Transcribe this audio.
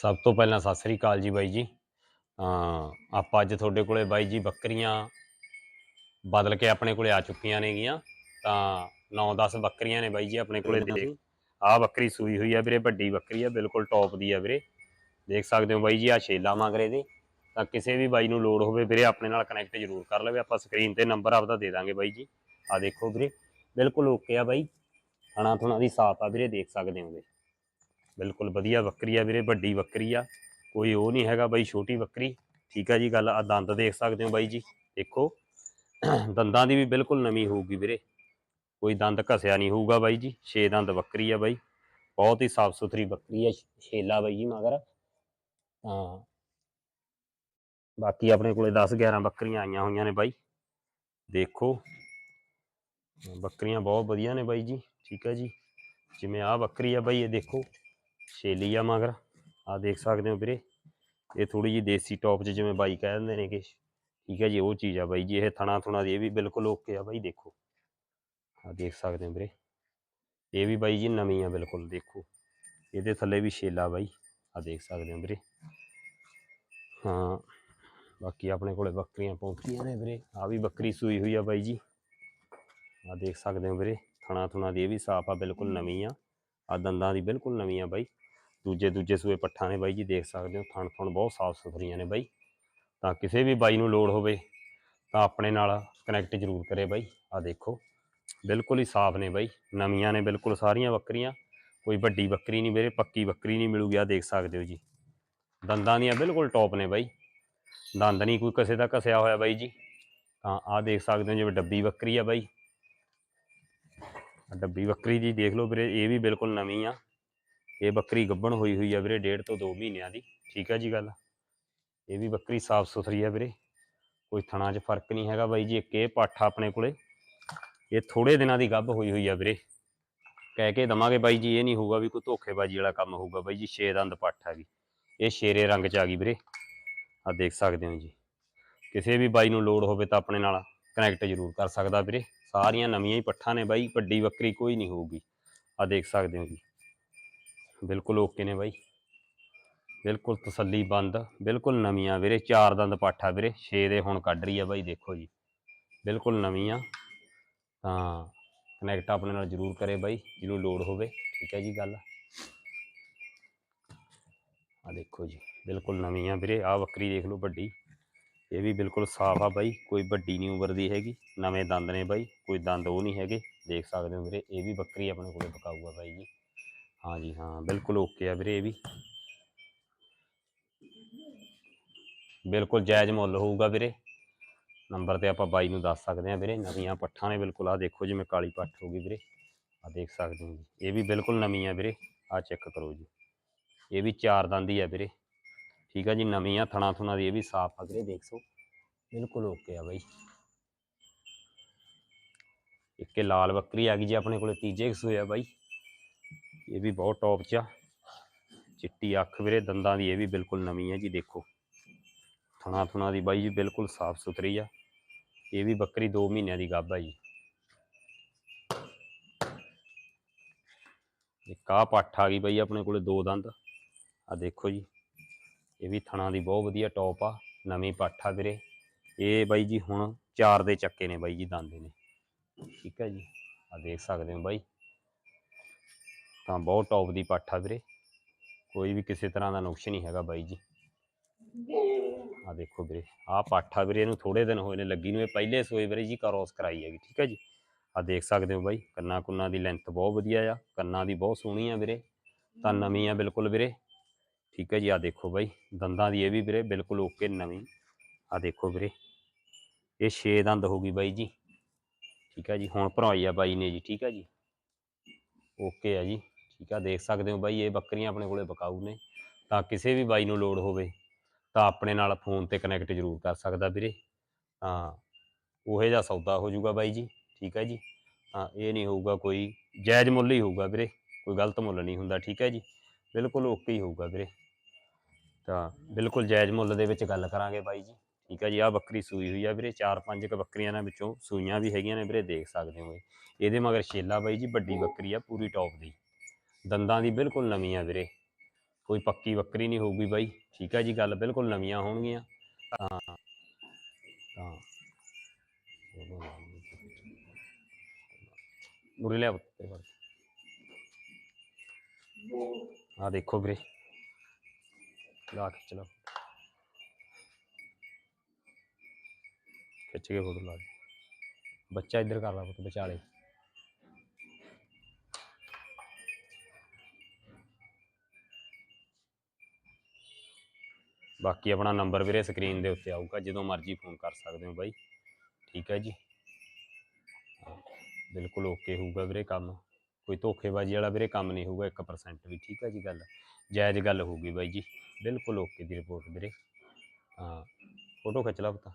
ਸਭ ਤੋਂ ਪਹਿਲਾਂ ਸਤਿ ਸ੍ਰੀ ਅਕਾਲ ਜੀ ਬਾਈ ਜੀ। ਤਾਂ ਆਪਾਂ ਅੱਜ ਤੁਹਾਡੇ ਕੋਲੇ ਬਾਈ ਜੀ ਬੱਕਰੀਆਂ ਬਦਲ ਕੇ ਆਪਣੇ ਕੋਲੇ ਆ ਚੁੱਕੀਆਂ ਨੇਗੀਆਂ। ਤਾਂ 9-10 ਬੱਕਰੀਆਂ ਨੇ ਬਾਈ ਜੀ ਆਪਣੇ ਕੋਲੇ ਦੇਖ। ਆਹ ਬੱਕਰੀ ਸੂਈ ਹੋਈ ਆ ਵੀਰੇ, ਵੱਡੀ ਬੱਕਰੀ ਆ, ਬਿਲਕੁਲ ਟੌਪ ਦੀ ਆ ਵੀਰੇ। ਦੇਖ ਸਕਦੇ ਹੋ ਬਾਈ ਜੀ ਆ ਛੇਲਾ ਮਗਰੇ ਦੇ ਤਾਂ ਕਿਸੇ ਵੀ ਬਾਈ ਨੂੰ ਲੋੜ ਹੋਵੇ ਵੀਰੇ, ਆਪਣੇ ਨਾਲ ਕਨੈਕਟ ਜ਼ਰੂਰ ਕਰ ਲਵੇ। ਆਪਾਂ ਸਕਰੀਨ ਤੇ ਨੰਬਰ ਆਪਦਾ ਦੇ ਦਾਂਗੇ ਬਾਈ ਜੀ। ਆ ਦੇਖੋ ਵੀਰੇ, ਬਿਲਕੁਲ ਓਕੇ ਆ ਬਾਈ। ਥਣਾ ਥੁਣਾ ਦੀ ਸਾਫ਼ ਆ ਵੀਰੇ, ਦੇਖ ਸਕਦੇ ਹੋ ਹੋਗੇ ਬਿਲਕੁਲ ਵਧੀਆ ਬੱਕਰੀ ਆ ਵੀਰੇ, ਵੱਡੀ ਬੱਕਰੀ ਆ। ਕੋਈ ਉਹ ਨਹੀਂ ਹੈਗਾ ਬਾਈ, ਛੋਟੀ ਬੱਕਰੀ। ਠੀਕ ਆ ਜੀ ਗੱਲ ਆ ਦੰਦ ਦੇਖ ਸਕਦੇ ਹੋ ਬਾਈ ਜੀ। ਦੇਖੋ, ਦੰਦਾਂ ਦੀ ਵੀ ਬਿਲਕੁਲ ਨਵੀਂ ਹੋਊਗੀ ਵੀਰੇ। ਕੋਈ ਦੰਦ ਘਸਿਆ ਨਹੀਂ ਹੋਊਗਾ ਬਾਈ ਜੀ। ਛੇ ਦੰਦ ਬੱਕਰੀ ਆ ਬਾਈ। ਬਹੁਤ ਹੀ ਸਾਫ਼ ਸੁਥਰੀ ਬੱਕਰੀ ਆ ਛੇਲਾ ਬਾਈ ਜੀ ਮਗਰ। ਤਾਂ ਬਾਕੀ ਆਪਣੇ ਕੋਲੇ 10 11 ਬੱਕਰੀਆਂ ਆਈਆਂ ਹੋਈਆਂ ਨੇ ਬਾਈ। ਦੇਖੋ, ਬੱਕਰੀਆਂ ਬਹੁਤ ਵਧੀਆ ਨੇ ਬਾਈ ਜੀ। ਠੀਕ ਹੈ ਜੀ। ਜਿਵੇਂ ਆਹ ਬੱਕਰੀ ਆ ਬਾਈ, ਇਹ ਦੇਖੋ। ਛੇਲੀ ਆ ਮਗਰ। ਆ ਦੇਖ ਸਕਦੇ ਹੋ ਵੀਰੇ, ਇਹ ਥੋੜੀ ਜੀ ਦੇਸੀ ਟੌਪ 'ਚ ਜਿਵੇਂ ਬਾਈ ਕਹਿ ਦਿੰਦੇ ਨੇ ਕਿ ਠੀਕ ਹੈ ਜੀ, ਉਹ ਚੀਜ਼ ਆ ਬਾਈ ਜੀ, ਇਹ ਥਣਾ ਥੁਣਾ ਦੀ, ਇਹ ਵੀ ਬਿਲਕੁਲ ਓਕੇ ਆ ਬਾਈ, ਦੇਖੋ। ਆ ਦੇਖ ਸਕਦੇ ਹੋ ਵੀਰੇ। ਇਹ ਵੀ ਬਾਈ ਜੀ ਨਵੀਂ ਆ, ਬਿਲਕੁਲ ਦੇਖੋ। ਇਹਦੇ ਥੱਲੇ ਵੀ ਛੇਲਾ ਬਾਈ ਆ ਦੇਖ ਸਕਦੇ ਹੋ ਵੀਰੇ। ਹਾਂ, ਬਾਕੀ ਆਪਣੇ ਕੋਲੇ ਬੱਕਰੀਆਂ ਪੌਂਕੀਆਂ ਨੇ ਵੀਰੇ। ਆ ਵੀ ਬੱਕਰੀ ਸੂਈ ਹੋਈ ਆ ਬਾਈ ਜੀ। ਆ ਦੇਖ ਸਕਦੇ ਹੋ ਵੀਰੇ, ਥਣਾ ਥੁਣਾ ਦੀ ਇਹ ਵੀ ਸਾਫ਼ ਆ, ਬਿਲਕੁਲ ਨਵੀਂ ਆ। ਆ ਦੰਦਾਂ ਦੀ ਬਿਲਕੁਲ ਨਵੀਂ ਆ ਬਾਈ। ਦੂਜੇ ਦੂਜੇ ਸੂਏ ਪੱਠਾਂ ਨੇ ਬਾਈ ਜੀ, ਦੇਖ ਸਕਦੇ ਹੋ, ਥਣ ਥਣ ਬਹੁਤ ਸਾਫ਼ ਸੁਥਰੀਆਂ ਨੇ ਬਾਈ। ਤਾਂ ਕਿਸੇ ਵੀ ਬਾਈ ਨੂੰ ਲੋੜ ਹੋਵੇ ਤਾਂ ਆਪਣੇ ਨਾਲ ਕਨੈਕਟ ਜ਼ਰੂਰ ਕਰੇ ਬਾਈ। ਆ ਦੇਖੋ, ਬਿਲਕੁਲ ਹੀ ਸਾਫ਼ ਨੇ ਬਾਈ, ਨਵੀਆਂ ਨੇ ਬਿਲਕੁਲ ਸਾਰੀਆਂ ਬੱਕਰੀਆਂ। ਕੋਈ ਵੱਡੀ ਬੱਕਰੀ ਨਹੀਂ ਮੇਰੇ ਪੱਕੀ ਬੱਕਰੀ ਨਹੀਂ ਮਿਲੂਗੀ ਆ ਦੇਖ ਸਕਦੇ ਹੋ ਜੀ। ਦੰਦਾਂ ਦੀਆਂ ਬਿਲਕੁਲ ਟੌਪ ਨੇ ਬਾਈ। ਦੰਦ ਨਹੀਂ ਕੋਈ ਕਿਸੇ ਦਾ ਘਸਿਆ ਹੋਇਆ ਬਾਈ ਜੀ। ਤਾਂ ਆਹ ਦੇਖ ਸਕਦੇ ਹੋ ਜਿਵੇਂ ਡੱਬੀ ਬੱਕਰੀ ਆ ਬਾਈ। ਡੱਬੀ ਬੱਕਰੀ ਜੀ ਦੇਖ ਲਓ ਵੀਰੇ, ਇਹ ਵੀ ਬਿਲਕੁਲ ਨਵੀਂ ਆ। ਇਹ ਬੱਕਰੀ ਗੱਭਣ ਹੋਈ ਹੋਈ ਆ ਵੀਰੇ ਡੇਢ ਤੋਂ 2 ਮਹੀਨਿਆਂ ਦੀ, ਠੀਕ ਆ ਜੀ ਗੱਲ? ਇਹ ਵੀ ਬੱਕਰੀ ਸਾਫ਼ ਸੁਥਰੀ ਆ ਵੀਰੇ, ਕੋਈ ਥਣਾ 'ਚ ਫ਼ਰਕ ਨਹੀਂ ਹੈਗਾ ਬਾਈ ਜੀ, ਇੱਕ ਇਹ ਪੱਠ ਆ ਆਪਣੇ ਕੋਲੇ, ਇਹ ਥੋੜੇ ਦਿਨਾਂ ਦੀ ਗੱਭ ਹੋਈ ਹੋਈ ਆ ਵੀਰੇ। ਕਹਿ ਕੇ ਦਵਾਂਗੇ ਬਾਈ ਜੀ, ਇਹ ਨਹੀਂ ਹੋਊਗਾ ਵੀ ਕੋਈ ਧੋਖੇਬਾਜ਼ੀ ਵਾਲਾ ਕੰਮ ਹੋਊਗਾ ਬਾਈ ਜੀ, ਛੇ ਦੰਦ ਪੱਠ ਆ ਗਈ ਇਹ ਸ਼ੇਰੇ ਰੰਗ 'ਚ ਆ ਗਈ ਵੀਰੇ। ਆ ਦੇਖ ਸਕਦੇ ਹੋ ਜੀ, ਕਿਸੇ ਵੀ ਬਾਈ ਨੂੰ ਲੋੜ ਹੋਵੇ ਤਾਂ ਆਪਣੇ ਨਾਲ ਕਨੈਕਟ ਜ਼ਰੂਰ ਕਰ ਸਕਦਾ ਵੀਰੇ, ਸਾਰੀਆਂ ਨਵੀਆਂ ਹੀ ਪੱਠਾਂ ਨੇ ਬਾਈ, ਵੱਡੀ ਬੱਕਰੀ ਕੋਈ ਨਹੀਂ ਹੋਊਗੀ। ਆ ਦੇਖ ਸਕਦੇ ਹੋ ਜੀ ਬਿਲਕੁਲ ਓਕੇ ਨੇ ਬਾਈ। ਬਿਲਕੁਲ ਤਸੱਲੀ ਬੰਦ, ਬਿਲਕੁਲ ਨਵੀਆਂ ਵੀਰੇ, ਚਾਰ ਦੰਦ ਪਾਠਾ ਵੀਰੇ 6 ਦੇ ਹੁਣ ਕੱਢ ਰਹੀ ਆ ਬਾਈ, ਦੇਖੋ ਜੀ। ਬਿਲਕੁਲ ਨਵੀਆਂ ਤਾਂ ਕਨੈਕਟ ਆਪਣੇ ਨਾਲ ਜ਼ਰੂਰ ਕਰੇ ਬਾਈ, ਜਿਹਨੂੰ ਲੋੜ ਹੋਵੇ, ਠੀਕ ਹੈ ਜੀ ਗੱਲ। ਆ ਦੇਖੋ ਜੀ, ਬਿਲਕੁਲ ਨਵੀਂ ਆ ਵੀਰੇ ਆ ਬੱਕਰੀ ਦੇਖ ਲਓ ਵੱਡੀ। ਇਹ ਵੀ ਬਿਲਕੁਲ ਸਾਫ਼ ਆ ਬਾਈ, ਕੋਈ ਵੱਡੀ ਨਹੀਂ ਉਮਰ ਦੀ ਹੈਗੀ, ਨਵੇਂ ਦੰਦ ਨੇ ਬਾਈ, ਕੋਈ ਦੰਦ ਉਹ ਨਹੀਂ ਹੈਗੇ, ਦੇਖ ਸਕਦੇ ਹੋ ਵੀਰੇ, ਇਹ ਵੀ ਬੱਕਰੀ ਆਪਣੇ ਕੋਲੇ ਪਕਾਊਗਾ ਬਾਈ ਜੀ। ਹਾਂ ਜੀ, ਹਾਂ, ਬਿਲਕੁਲ ਓਕੇ ਆ ਵੀਰੇ ਇਹ ਵੀ। ਬਿਲਕੁਲ ਜਾਇਜ਼ ਮੁੱਲ ਹੋਊਗਾ ਵੀਰੇ। ਨੰਬਰ ਤੇ ਆਪਾਂ ਬਾਈ ਨੂੰ ਦੱਸ ਸਕਦੇ ਆ ਵੀਰੇ, ਨਵੀਆਂ ਪੱਠਾਂ ਨੇ ਬਿਲਕੁਲ ਆ ਦੇਖੋ ਜਿਵੇਂ ਕਾਲੀ ਪੱਠ ਹੋ ਗਈ ਵੀਰੇ। ਆ ਦੇਖ ਸਕਦੇ ਹੋ ਜੀ। ਇਹ ਵੀ ਬਿਲਕੁਲ ਨਵੀਂ ਆ ਵੀਰੇ ਆ ਚੈੱਕ ਕਰੋ ਜੀ। ਇਹ ਵੀ ਚਾਰ ਦੰਦ ਆ ਵੀਰੇ। ਠੀਕ ਆ ਜੀ ਨਵੀਂ ਆ ਥਣਾ ਥੁਣਾ ਦੀ ਇਹ ਵੀ ਸਾਫ਼ ਆ ਵੀਰੇ, ਦੇਖ ਸੋ ਬਿਲਕੁਲ ਓਕੇ ਆ ਬਾਈ। ਇੱਕ ਲਾਲ ਬੱਕਰੀ ਆ ਗਈ ਜੀ ਆਪਣੇ ਕੋਲੇ, ਤੀਜੇ ਸੂਏ ਆ ਬਾਈ। ਇਹ ਵੀ ਬਹੁਤ ਟੌਪ 'ਚ ਆ। ਚਿੱਟੀ ਅੱਖ ਵੀਰੇ, ਦੰਦਾਂ ਦੀ ਇਹ ਵੀ ਬਿਲਕੁਲ ਨਵੀਂ ਹੈ ਜੀ, ਦੇਖੋ। ਥਣਾ ਥੁਣਾ ਦੀ ਬਾਈ ਜੀ ਬਿਲਕੁਲ ਸਾਫ਼ ਸੁਥਰੀ ਆ। ਇਹ ਵੀ ਬੱਕਰੀ 2 ਮਹੀਨਿਆਂ ਦੀ ਗੱਭ ਆ ਜੀ। ਇੱਕ ਆਹ ਪੱਠ ਆ ਗਈ ਬਾਈ ਆਪਣੇ ਕੋਲੇ ਦੋ ਦੰਦ। ਆ ਦੇਖੋ ਜੀ, ਇਹ ਵੀ ਥਣਾ ਦੀ ਬਹੁਤ ਵਧੀਆ ਟੌਪ ਆ। ਨਵੀਂ ਪੱਠ ਆ ਵੀਰੇ। ਇਹ ਬਾਈ ਜੀ ਹੁਣ ਚਾਰ ਦੇ ਚੱਕੇ ਨੇ ਬਾਈ ਜੀ, ਦੰਦ ਨੇ ਠੀਕ ਹੈ ਜੀ। ਆ ਦੇਖ ਸਕਦੇ ਹੋ ਬਾਈ। ਤਾਂ ਬਹੁਤ ਟੌਪ ਦੀ ਪੱਠ ਆ ਵੀਰੇ। ਕੋਈ ਵੀ ਕਿਸੇ ਤਰ੍ਹਾਂ ਦਾ ਨੁਕਸ ਨਹੀਂ ਹੈਗਾ ਬਾਈ ਜੀ। ਆ ਦੇਖੋ ਵੀਰੇ, ਆਹ ਪੱਠ ਆ ਵੀਰੇ, ਇਹਨੂੰ ਥੋੜੇ ਦਿਨ ਹੋਏ ਨੇ ਲੱਗੀ ਨੂੰ, ਇਹ ਪਹਿਲੇ ਸੋਏ ਵੀਰੇ ਜੀ ਕਰੋਸ ਕਰਾਈ ਹੈਗੀ, ਠੀਕ ਹੈ ਜੀ। ਆ ਦੇਖ ਸਕਦੇ ਹੋ ਬਾਈ, ਕੰਨਾਂ ਕੁੰਨਾਂ ਦੀ ਲੈਂਥ ਬਹੁਤ ਵਧੀਆ ਆ, ਕੰਨਾਂ ਦੀ ਬਹੁਤ ਸੋਹਣੀ ਆ ਵੀਰੇ। ਤਾਂ ਨਵੀਂ ਆ ਬਿਲਕੁਲ ਵੀਰੇ, ਠੀਕ ਹੈ ਜੀ ਆ ਦੇਖੋ ਬਾਈ, ਦੰਦਾਂ ਦੀ ਇਹ ਵੀ ਵੀਰੇ ਬਿਲਕੁਲ ਓਕੇ ਨਵੀਂ। ਆ ਦੇਖੋ ਵੀਰੇ, ਇਹ 6 ਦੰਦ ਹੋ ਗਈ ਬਾਈ ਜੀ, ਠੀਕ ਹੈ ਜੀ, ਹੁਣ ਭਰਾਈ ਆ ਬਾਈ ਨੇ ਜੀ, ਠੀਕ ਹੈ ਜੀ। ਓਕੇ ਆ ਜੀ। ਠੀਕ ਆ ਦੇਖ ਸਕਦੇ ਹੋ ਬਾਈ ਇਹ ਬੱਕਰੀਆਂ ਆਪਣੇ ਕੋਲੇ ਬਕਾਊ ਨੇ। ਤਾਂ ਕਿਸੇ ਵੀ ਬਾਈ ਨੂੰ ਲੋੜ ਹੋਵੇ ਤਾਂ ਆਪਣੇ ਨਾਲ ਫੋਨ ਤੇ ਕਨੈਕਟ ਜ਼ਰੂਰ ਕਰ ਸਕਦਾ ਵੀਰੇ। ਤਾਂ ਉਹੇ ਜਿਹਾ ਸੌਦਾ ਹੋ ਜਾਊਗਾ ਬਾਈ ਜੀ ਠੀਕ ਹੈ ਜੀ। ਤਾਂ ਇਹ ਨਹੀਂ ਹੋਊਗਾ ਕੋਈ ਜਾਇਜ਼ ਮੁੱਲ ਹੀ ਹੋਊਗਾ ਵੀਰੇ ਕੋਈ ਗਲਤ ਮੁੱਲ ਨਹੀਂ ਹੁੰਦਾ ਠੀਕ ਹੈ ਜੀ। ਬਿਲਕੁਲ ਓਕੇ ਹੀ ਹੋਊਗਾ ਵੀਰੇ। ਤਾਂ ਬਿਲਕੁਲ ਜਾਇਜ਼ ਮੁੱਲ ਦੇ ਵਿੱਚ ਗੱਲ ਕਰਾਂਗੇ ਬਾਈ ਜੀ ਠੀਕ ਹੈ ਜੀ। ਆਹ ਬੱਕਰੀ ਸੂਈ ਹੋਈ ਆ ਵੀਰੇ ਚਾਰ ਪੰਜ ਕ ਬੱਕਰੀਆਂ ਦੇ ਵਿੱਚੋਂ ਸੂਈਆਂ ਵੀ ਹੈਗੀਆਂ ਨੇ ਵੀਰੇ ਦੇਖ ਸਕਦੇ ਹੋ ਇਹਦੇ ਮਗਰ ਛੇਲਾ ਬਾਈ ਜੀ ਵੱਡੀ ਬੱਕਰੀ ਆ ਪੂਰੀ ਟੌਪ ਦੀ। ਦੰਦਾਂ ਦੀ ਬਿਲਕੁਲ ਨਵੀਂ ਆ ਵੀਰੇ। ਕੋਈ ਪੱਕੀ ਬੱਕਰੀ ਨਹੀਂ ਹੋਊਗੀ ਬਾਈ। ਠੀਕ ਹੈ ਜੀ ਗੱਲ, ਬਿਲਕੁਲ ਨਵੀਆਂ ਹੋਣਗੀਆਂ। ਤਾਂ ਤਾਂ। ਉਰੇ ਲਿਆ ਪੁੱਤ ਇਹ ਫੜ। ਦੇਖੋ ਵੀਰੇ। ਲਾ ਕੇ ਚਲੋ। ਖਿੱਚ ਕੇ ਫੋਟੋ ਲਾ ਬੱਚਾ ਇੱਧਰ ਕਰ ਲਾ ਪੁੱਤ, ਵਿਚਾਲੇ। ਬਾਕੀ ਆਪਣਾ ਨੰਬਰ ਵੀਰੇ ਸਕਰੀਨ ਦੇ ਉੱਤੇ ਆਊਗਾ ਜਦੋਂ ਮਰਜ਼ੀ ਫੋਨ ਕਰ ਸਕਦੇ ਹੋ ਬਾਈ। ਠੀਕ ਹੈ ਜੀ। ਹਾਂ, ਬਿਲਕੁਲ ਓਕੇ ਹੋਊਗਾ ਵੀਰੇ ਕੰਮ। ਕੋਈ ਧੋਖੇਬਾਜ਼ੀ ਵਾਲਾ ਵੀਰੇ ਕੰਮ ਨਹੀਂ ਹੋਊਗਾ 1% ਵੀ ਠੀਕ ਹੈ ਜੀ ਗੱਲ। ਜਾਇਜ਼ ਗੱਲ ਹੋਊਗੀ ਬਾਈ ਜੀ। ਬਿਲਕੁਲ ਓਕੇ ਦੀ ਰਿਪੋਰਟ ਵੀਰੇ। ਹਾਂ ਫੋਟੋ ਖਿੱਚ ਲਾ ਪੁੱਤ।